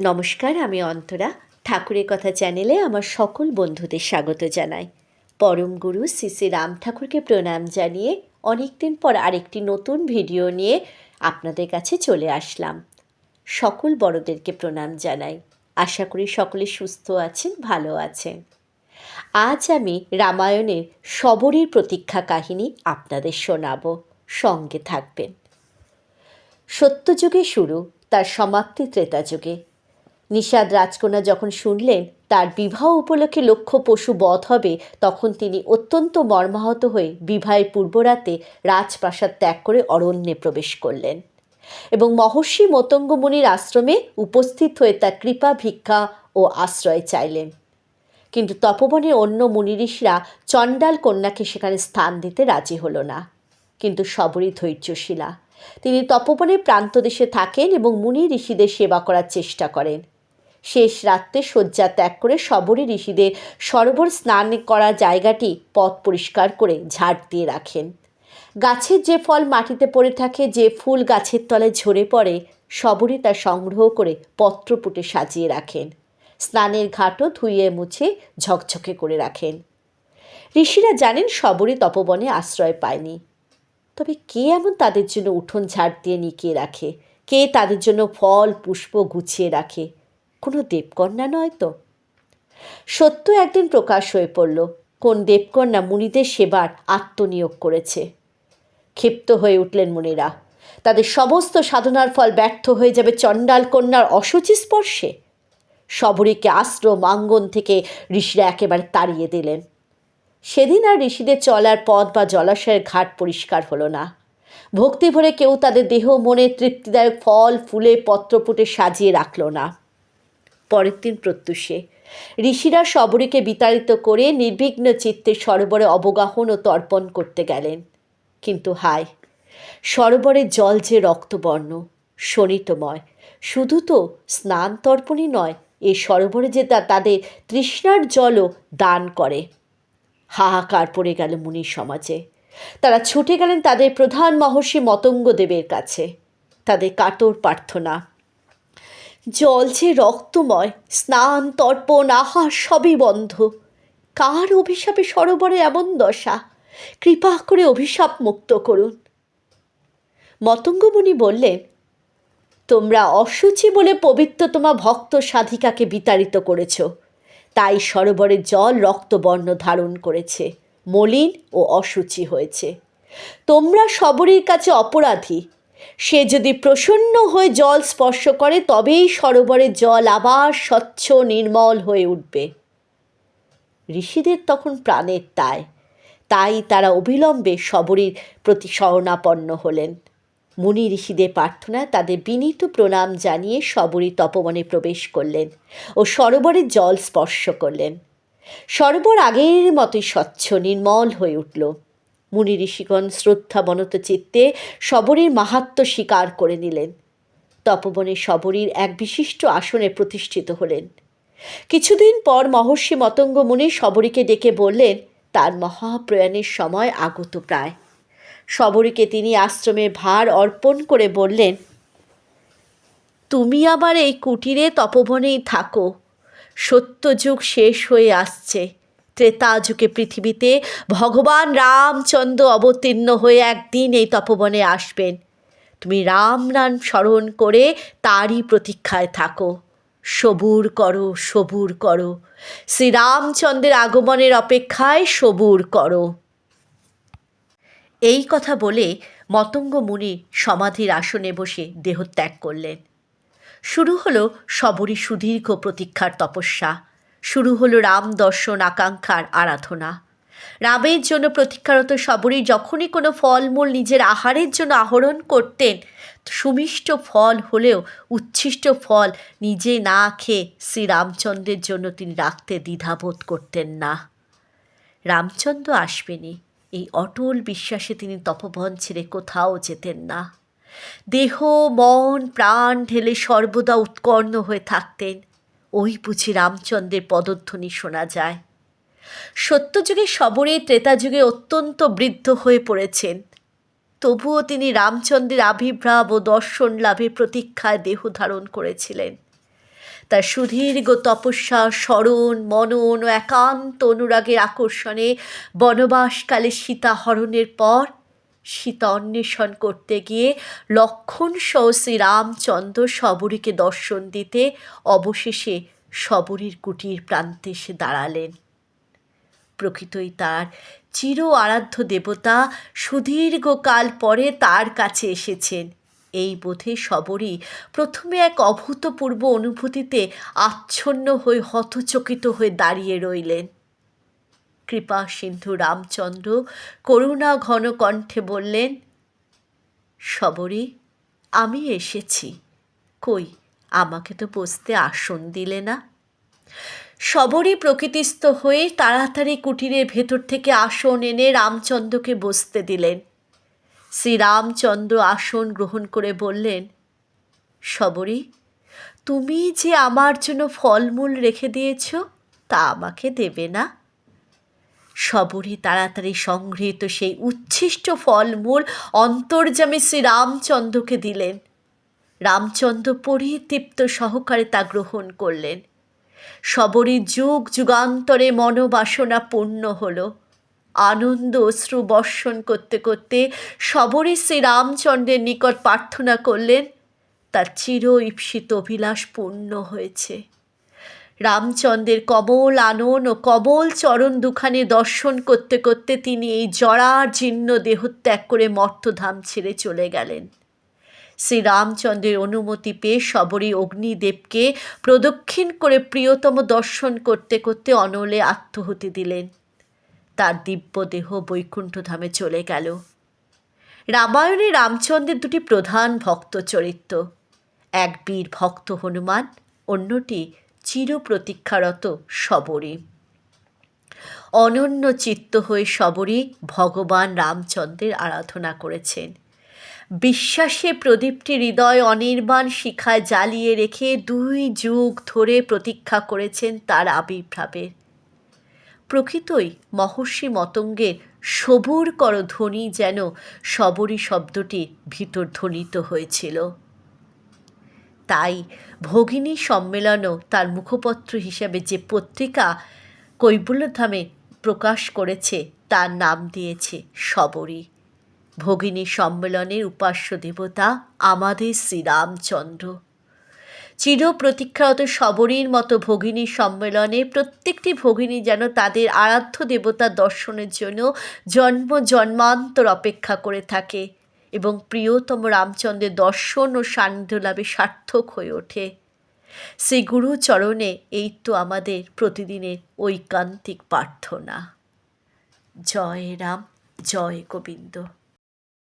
নমস্কার, আমি অন্তরা। ঠাকুরের কথা চ্যানেলে আমার সকল বন্ধুদের স্বাগত জানাই। পরম গুরু শ্রী শ্রী রাম ঠাকুরকে প্রণাম জানিয়ে অনেকদিন পর আরেকটি নতুন ভিডিও নিয়ে আপনাদের কাছে চলে আসলাম। সকল বড়দেরকে প্রণাম জানাই। আশা করি সকলে সুস্থ আছেন, ভালো আছেন। আজ আমি রামায়ণের শবরীর প্রতীক্ষা কাহিনী আপনাদের শোনাবো। সঙ্গে থাকবেন। সত্যযুগে শুরু, তার সমাপ্তি ত্রেতা যুগে নিষাদ রাজকন্যা যখন শুনলেন, তার বিবাহ উপলক্ষে লক্ষ্য পশু বধ হবে, তখন তিনি অত্যন্ত মর্মাহত হয়ে বিবাহের পূর্বরাতে রাজপ্রাসাদ ত্যাগ করে অরণ্যে প্রবেশ করলেন এবং মহর্ষি মতঙ্গ মুনির আশ্রমে উপস্থিত হয়ে তার কৃপা, ভিক্ষা ও আশ্রয় চাইলেন। কিন্তু তপবনের অন্য মুনিঋষিরা চণ্ডাল কন্যাকে সেখানে স্থান দিতে রাজি হলো না। কিন্তু সবরই ধৈর্যশীলা। তিনি তপবনের প্রান্তদেশে থাকেন এবং মুনি ঋষিদের সেবা করার চেষ্টা করেন। শেষ রাত্রে শয্যা ত্যাগ করে সবরই ঋষিদের সরোবর স্নান করা জায়গাটি পথ পরিষ্কার করে ঝাড় দিয়ে রাখেন। গাছের যে ফল মাটিতে পড়ে থাকে, যে ফুল গাছের তলায় ঝরে পড়ে সবরই তা সংগ্রহ করে পত্রপুটে সাজিয়ে রাখেন। স্নানের ঘাটও ধুইয়ে মুছে ঝকঝকে করে রাখেন। ঋষিরা জানেন সবরই তপবনে আশ্রয় পায়নি। তবে কে এমন তাদের জন্য উঠোন ঝাড় দিয়ে নিকিয়ে রাখে? কে তাদের জন্য ফল, পুষ্প গুছিয়ে রাখে? দেবকন্যা নয় তো? সত্য একদিন প্রকাশ হয়ে পড়ল, কোন দেবকন্যা মুনিদের সেবার আত্মনিয়োগ করেছে। ক্ষিপ্ত হয়ে উঠলেন মুনিরা, তাদের সমস্ত সাধনার ফল ব্যর্থ হয়ে যাবে চণ্ডাল কন্যার অসুচি স্পর্শে। সবরীকে আশ্রম আঙ্গন থেকে ঋষিরা একেবারে তাড়িয়ে দিলেন। সেদিন আর ঋষিদের চলার পথ বা জলাশয়ের ঘাট পরিষ্কার হলো না। ভক্তি ভরে কেউ তাদের দেহ মনে তৃপ্তিদায়ক ফল ফুলে পত্রপুটে সাজিয়ে রাখল না। পরের দিন প্রত্যুষে। ঋষিরা সবরীকে বিতাড়িত করে নির্বিঘ্ন চিত্তে সরোবরে অবগাহন ও তর্পণ করতে গেলেন। কিন্তু হায় সরোবরের জল যে রক্তবর্ণ, শোণিতময়। শুধু তো স্নান তর্পণই নয়, এ সরোবরে যে তাদের তৃষ্ণার জলও দান করে। হাহাকার পড়ে গেল মুনির সমাজে। তারা ছুটে গেলেন তাদের প্রধান মহর্ষি মতঙ্গ দেবের কাছে। তাদের কাতর প্রার্থনা জল যে রক্তময়, স্নান, তর্পণ, আহার সবই বন্ধ। কার অভিশাপে সরোবরে এমন দশা? কৃপা করে অভিশাপ মুক্ত করুন। মতঙ্গমণি বললেন, তোমরা অসুচি বলে পবিত্র তোমা ভক্ত সাধিকাকে বিতাড়িত করেছ। তাই সরোবরের জল রক্তবর্ণ ধারণ করেছে, মলিন ও অসুচি হয়েছে। তোমরা সবরীর কাছে অপরাধী সে যদি প্রসন্ন হয়ে জল স্পর্শ করে, তবেই সরোবরের জল আবার স্বচ্ছ নির্মল হয়ে উঠবে। ঋষিদের তখন প্রাণের তাই তাই তারা অবিলম্বে শবরীর প্রতি শরণাপন্ন হলেন। মুনি ঋষিদের প্রার্থনায় তাদের বিনীত প্রণাম জানিয়ে সবরী তপবনে প্রবেশ করলেন ও সরোবরের জল স্পর্শ করলেন। সরোবর আগের মতোই স্বচ্ছ, নির্মল হয়ে উঠল। মুনি ঋষিগণ শ্রদ্ধাবনত চিত্তে শবরীর মাহাত্ম স্বীকার করে নিলেন। তপবনে শবরীর এক বিশিষ্ট আসনে প্রতিষ্ঠিত হলেন। কিছুদিন পর মহর্ষি মতঙ্গ মুনি শবরীকে ডেকে বললেন, তার মহাপ্রয়াণের সময় আগত প্রায়। শবরীকে তিনি আশ্রমের ভার অর্পণ করে বললেন, তুমি আবার এই কুটিরে তপবনেই থাকো। সত্যযুগ শেষ হয়ে আসছে। ত্রেতা যুগে পৃথিবীতে। ভগবান রামচন্দ্র অবতীর্ণ হয়ে একদিন এই তপবনে আসবেন। তুমি রাম নাম স্মরণ করে তারই প্রতীক্ষায় থাকো। সবুর করো সবুর করো। শ্রীরামচন্দ্রের আগমনের অপেক্ষায় সবুর করো। এই কথা বলে মতঙ্গ মুনি সমাধির আসনে বসে দেহত্যাগ করলেন। শুরু হলো সবরই সুদীর্ঘ প্রতীক্ষার তপস্যা। শুরু হলো রাম দর্শন আকাঙ্ক্ষার আরাধনা। রামের জন্য প্রতীক্ষারত সবরই যখনই কোনো ফলমূল নিজের আহারের জন্য আহরণ করতেন, সুমিষ্ট ফল হলেও উচ্ছিষ্ট ফল নিজে না খেয়ে শ্রীরামচন্দ্রের জন্য তিনি রাখতে দ্বিধাবোধ করতেন না। রামচন্দ্র আসবেনি, এই অটল বিশ্বাসে তিনি তপবন ছেড়ে কোথাও যেতেন না। দেহ, মন, প্রাণ ঢেলে সর্বদা উৎকর্ণ হয়ে থাকতেন। ওই বুঝি রামচন্দ্রের পদধ্বনি শোনা যায়। সত্যযুগে সবরে ত্রেতাযুগে অত্যন্ত বৃদ্ধ হয়ে পড়েছেন। তবুও তিনি রামচন্দ্রের আবির্ভাব ও দর্শন লাভের প্রতীক্ষায় দেহ ধারণ করেছিলেন। তার সুদীর্ঘ তপস্যা, স্মরণ, মনন ও একান্ত অনুরাগের আকর্ষণে বনবাসকালে সীতা হরণের পর সীতা অন্বেষণ করতে গিয়ে লক্ষণ সহ শ্রীরামচন্দ্র শবরীকে দর্শন দিতে অবশেষে শবরীর কুটির প্রান্তে এসে দাঁড়ালেন। প্রকৃতই তার চির আরাধ্য দেবতা সুদীর্ঘকাল পরে তার কাছে এসেছেন। এই বোধে সবরই প্রথমে এক অভূতপূর্ব অনুভূতিতে আচ্ছন্ন হয়ে হতচকিত হয়ে দাঁড়িয়ে রইলেন। কৃপা সিন্ধু রামচন্দ্র, করুণা ঘন কণ্ঠে বললেন সবরী আমি এসেছি। কই, আমাকে তো বসতে আসন দিলে না? সবরই প্রকৃতিস্থ হয়ে তাড়াতাড়ি কুটিরের ভেতর থেকে আসন এনে রামচন্দ্রকে বসতে দিলেন। শ্রীরামচন্দ্র আসন গ্রহণ করে বললেন সবরী তুমি যে আমার জন্য ফলমূল রেখে দিয়েছ, তা আমাকে দেবে না? সবরই তাড়াতাড়ি সংগৃহীত সেই উচ্ছিষ্ট ফলমূল অন্তর্জামে শ্রীরামচন্দ্রকে দিলেন। রামচন্দ্র পরিতৃপ্ত সহকারে তা গ্রহণ করলেন। সবরই যুগ যুগান্তরে মনোবাসনা পূর্ণ হলো। আনন্দ অশ্রু বর্ষণ করতে করতে সবরই শ্রীরামচন্দ্রের নিকট প্রার্থনা করলেন, তার চির ঈপ্সিত অভিলাষ পূর্ণ হয়েছে। রামচন্দ্রের কবল আনন ও কবল চরণ দুখানে দর্শন করতে করতে তিনি এই জরার জীর্ণ দেহত্যাগ করে মর্তধাম ছেড়ে চলে গেলেন। শ্রীরামচন্দ্রের অনুমতি পেয়ে সবরী অগ্নিদেবকে প্রদক্ষিণ করে প্রিয়তম দর্শন করতে করতে অনলে আত্মহতি দিলেন। তার দিব্য দেহ বৈকুণ্ঠধামে চলে গেল। রামায়ণে রামচন্দ্রের দুটি প্রধান ভক্ত চরিত্র। এক বীর ভক্ত হনুমান, অন্যটি চির প্রতীক্ষারত শবরী। অনন্য চিত্ত হয়ে শবরী ভগবান রামচন্দ্রের আরাধনা করেছেন। বিশ্বাসে প্রদীপটি হৃদয় অনির্বাণ শিখায় জ্বালিয়ে রেখে দুই যুগ ধরে প্রতীক্ষা করেছেন তার আবির্ভাবের প্রকৃতই মহর্ষি মতঙ্গের সবুর কর ধ্বনি যেন সবরী শব্দটি ভিতর ধ্বনিত হয়েছিল। তাই ভগিনী সম্মেলনও তার মুখপত্র হিসাবে যে পত্রিকা কৈবল্যধামে প্রকাশ করেছে, তার নাম দিয়েছে সবরী ভগিনী সম্মেলনের উপাস্য দেবতা আমাদের শ্রীরামচন্দ্র। চির প্রতীক্ষারত সবরীর মতো ভগিনী সম্মেলনে প্রত্যেকটি ভগিনী যেন তাদের আরাধ্য দেবতা দর্শনের জন্য জন্ম জন্মান্তর অপেক্ষা করে থাকে। এবং প্রিয়তম রামচন্দ্রের দর্শন ও সান্নিধ্য লাভে সার্থক হয়ে ওঠে। শ্রী গুরুচরণে এই তো আমাদের প্রতিদিনের ঐকান্তিক প্রার্থনা। জয় রাম, জয় গোবিন্দ।